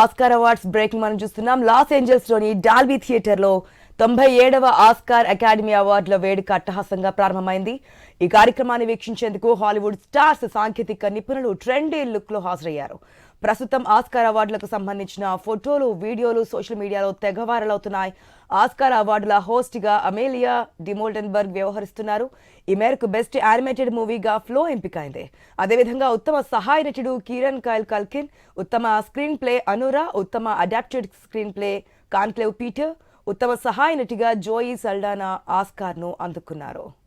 Oscar awards break మనం చూస్తున్నాం. Loss ఏంజల్స్లోని Dolby థియేటర్లో తొంభై ఏడవ ఆస్కార్ అకాడమీ అవార్డుల వేడుక అట్టహాసంగా ప్రారంభమైంది. ఈ కార్యక్రమాన్ని వీక్షించేందుకు హాలీవుడ్ స్టార్స్ సాంకేతిక నిపుణులు ట్రెండీ లుక్లో హాజరయ్యారు. ప్రస్తుతం ఆస్కార్ అవార్డులకు సంబంధించిన ఫోటోలు వీడియోలు సోషల్ మీడియాలో తెగ వైరల్ అవుతున్నాయి. ఆస్కార్ అవార్డుల హోస్ట్గా అమేలియా డిమోల్డెన్బర్గ్ వ్యవహరిస్తున్నారు. ఈ మేరకు బెస్ట్ యానిమేటెడ్ మూవీగా ఫ్లో ఎంపికైంది. అదేవిధంగా ఉత్తమ సహాయ నటుడు కిరణ్ కైల్ కల్కిన్ ఉత్తమ స్క్రీన్ ప్లే అనురా ఉత్తమ adapted screenplay Conclave Peter ఉత్తమ సహాయ నటిగా జోయి సల్డానా ఆస్కార్ను అందుకున్నారు.